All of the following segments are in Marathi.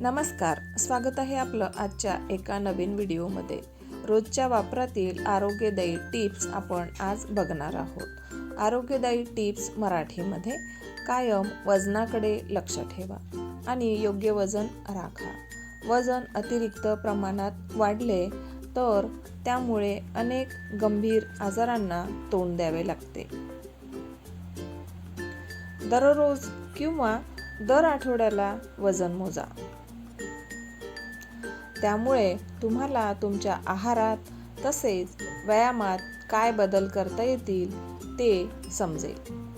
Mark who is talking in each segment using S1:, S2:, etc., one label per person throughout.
S1: नमस्कार स्वागत आहे आपलं आजच्या एका नवीन व्हिडिओमध्ये. रोजच्या वापरातील आरोग्यदायी टिप्स आपण आज बघणार आहोत. आरोग्यदायी टिप्स मराठीमध्ये कायम वजनाकडे लक्ष ठेवा आणि योग्य वजन राखा. वजन अतिरिक्त प्रमाणात वाढले तर त्यामुळे अनेक गंभीर आजारांना तोंड द्यावे लागते. दररोज किंवा दर आठवड्याला वजन मोजा. त्यामुळे तुम्हाला तुमच्या आहारात तसेच व्यायामात काय बदल करता येतील ते समजेल.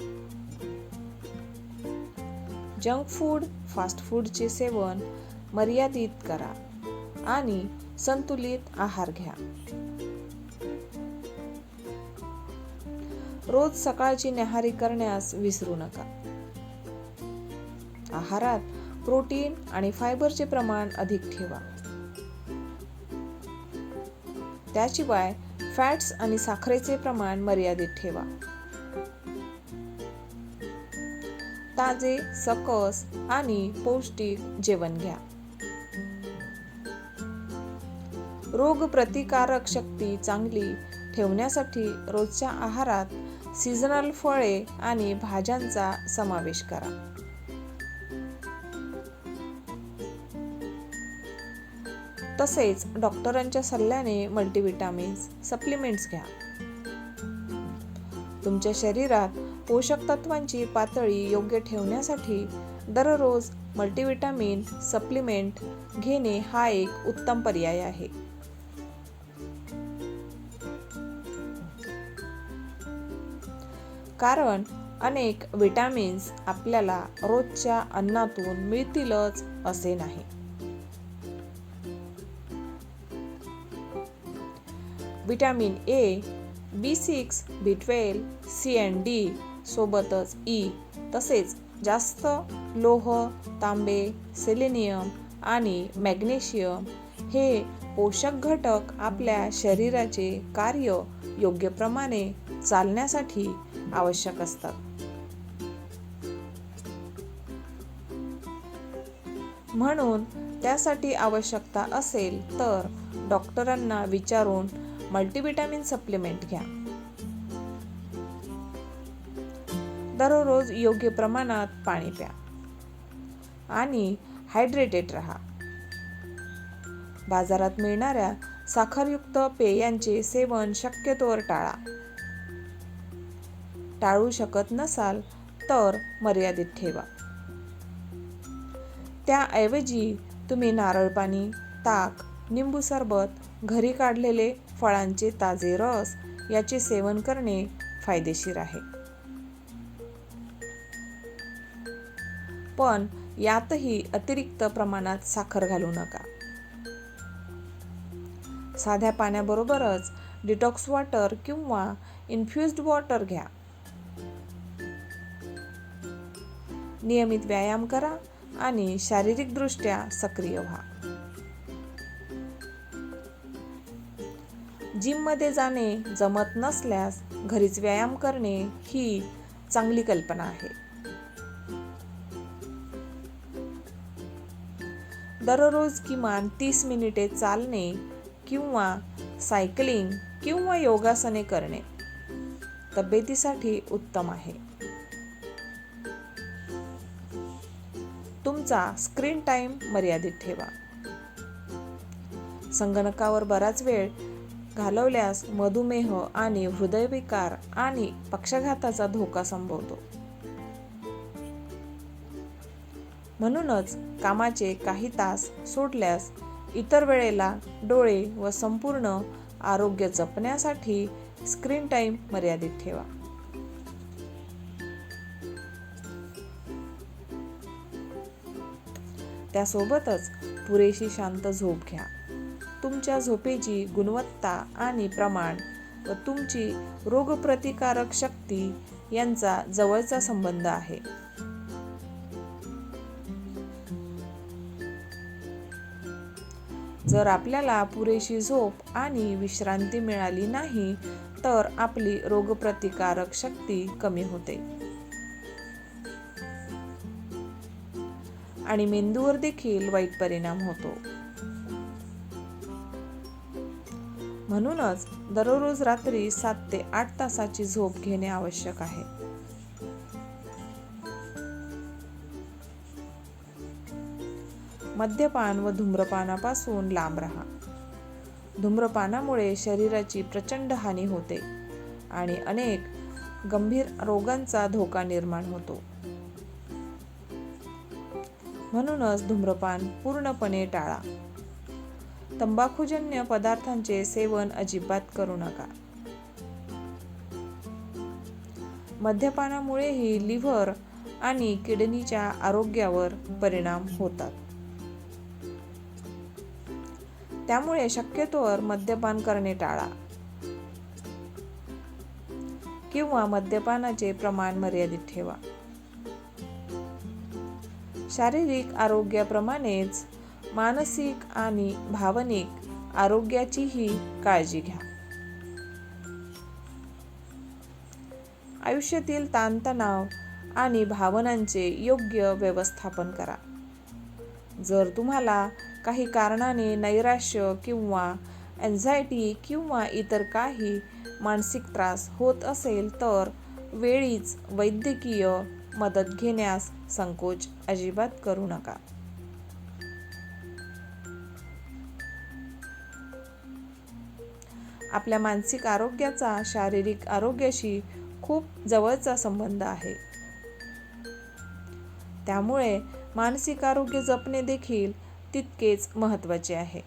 S1: जंक फूड फास्ट फूडचे सेवन मर्यादित करा आणि संतुलित आहार घ्या. रोज सकाळची न्याहारी करण्यास विसरू नका. आहारात प्रोटीन आणि फायबरचे प्रमाण अधिक ठेवा. त्याशिवाय फॅट्स आणि साखरेचे प्रमाण मर्यादित ठेवा. ताजे सकस आणि पौष्टिक जेवण घ्या. रोग प्रतिकारक शक्ती चांगली ठेवण्यासाठी रोजच्या आहारात सीझनल फळे आणि भाज्यांचा समावेश करा. तसेच डॉक्टरांच्या सल्ल्याने मल्टीविटामिन्स सप्लिमेंट्स घ्या. तुमच्या शरीरात पोषक तत्वांची पातळी योग्य ठेवण्यासाठी दररोज मल्टीविटामिन सप्लिमेंट घेणे हा एक उत्तम पर्याय आहे. कारण अनेक विटॅमिन्स आपल्याला रोजच्या अन्नातून मिळतीलच असे नाही. Vitamin A B six B twelve C and D सोबतच ई. तसेच जास्त लोह तांबे सेलेनियम आणि मॅग्नेशियम हे पोषक घटक आपल्या शरीराचे कार्य योग्य प्रमाणे चालण्यासाठी आवश्यक असतात. म्हणून त्यासाठी आवश्यकता असेल तर डॉक्टरांना विचारून मल्टीविटॅमिन सप्लिमेंट घ्या. दररोज योग्य प्रमाणात पाणी प्या आणि हायड्रेटेड राहा. बाजारात मिळणाऱ्या साखरयुक्त पेयांचे सेवन शक्यतोवर टाळा. टाळू शकत नसाल तर मर्यादित ठेवा. त्याऐवजी तुम्ही नारळ पाणी ताक निंबू सरबत घरी काढलेले फळांचे ताजे रस याचे सेवन करणे फायदेशीर आहे. पण यातही अतिरिक्त प्रमाणात साखर घालू नका. साध्या पाण्याबरोबरच डिटॉक्स वॉटर किंवा इन्फ्युज्ड वॉटर घ्या. नियमित व्यायाम करा आणि शारीरिकदृष्ट्या सक्रिय व्हा. जिममध्ये जाणे जमत नसल्यास घरीच व्यायाम करणे ही चांगली कल्पना आहे. दररोज किमान तीस मिनिटे चालणे किंवा सायकलिंग किंवा योगासने करणे तब्येतीसाठी उत्तम आहे. तुमचा स्क्रीन टाइम मर्यादित ठेवा. संगणकावर बराच वेळ घालवल्यास मधुमेह आणि हृदयविकार आणि पक्षाघाताचा धोका संभवतो. म्हणूनच कामाचे काही तास सोडल्यास इतर वेळेला डोळे व संपूर्ण आरोग्य जपण्यासाठी स्क्रीन टाईम मर्यादित ठेवा. त्यासोबतच पुरेशी शांत झोप घ्या. तुमच्या झोपेची गुणवत्ता आणि प्रमाण व तुमची रोगप्रतिकारक शक्ती यांचा जवळचा संबंध आहे. जर आपल्याला पुरेशी झोप आणि विश्रांती मिळाली नाही तर आपली रोगप्रतिकारक शक्ती कमी होते. आणि मेंदूवर देखील वाईट परिणाम होतो. म्हणूनच दररोज रात्री सात ते आठ तासाची झोप घेणे आवश्यक आहे. मद्यपान व धूम्रपानापासून लांब राहा. धूम्रपानामुळे शरीराची प्रचंड हानी होते आणि अनेक गंभीर रोगांचा धोका निर्माण होतो. म्हणूनच धूम्रपान पूर्णपणे टाळा. तंबाखूजन्य पदार्थांचे सेवन अजिबात करू नका. मद्यपानामुळेही लिव्हर आणि किडनीच्या आरोग्यावर परिणाम होतात. त्यामुळे शक्यतोवर मद्यपान करणे टाळा. किंवा मद्यपानाचे प्रमाण मर्यादित ठेवा. शारीरिक आरोग्याप्रमाणेच मानसिक आणि भावनिक आरोग्याचीही काळजी घ्या. आयुष्यातील ताणतणाव आणि भावनांचे योग्य व्यवस्थापन करा. जर तुम्हाला काही कारणाने नैराश्य किंवा एन्झायटी किंवा इतर काही मानसिक त्रास होत असेल तर वेळीच वैद्यकीय मदत घेण्यास संकोच अजिबात करू नका. आपल्या मानसिक आरोग्याचा शारीरिक आरोग्याशी खूप जवळचा संबंध आहे. त्यामुळे मानसिक आरोग्य जपणे देखील तितकेच महत्त्वाचे आहे.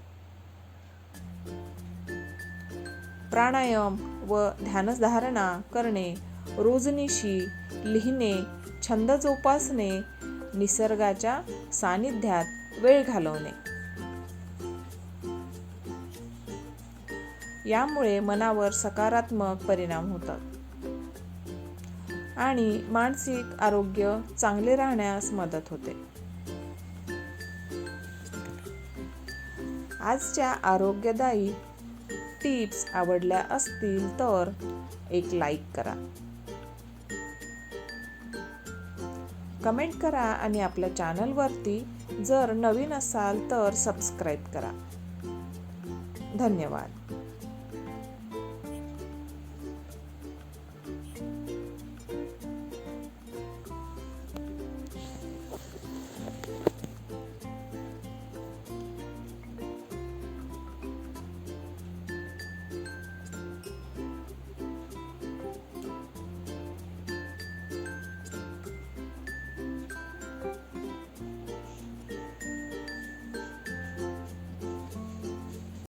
S1: प्राणायाम व ध्यानधारणा करणे रोजनिशी लिहिणे छंद जोपासणे निसर्गाच्या सानिध्यात वेळ घालवणे. यामुळे मनावर सकारात्मक परिणाम होतात. आणि मानसिक आरोग्य चांगले राहण्यास मदत होते. आजच्या आरोग्यदायी टिप्स आवडल्या असतील तर एक लाईक करा. कमेंट करा आणि आपल्या चॅनलवरती जर नवीन असाल तर सबस्क्राईब करा. धन्यवाद.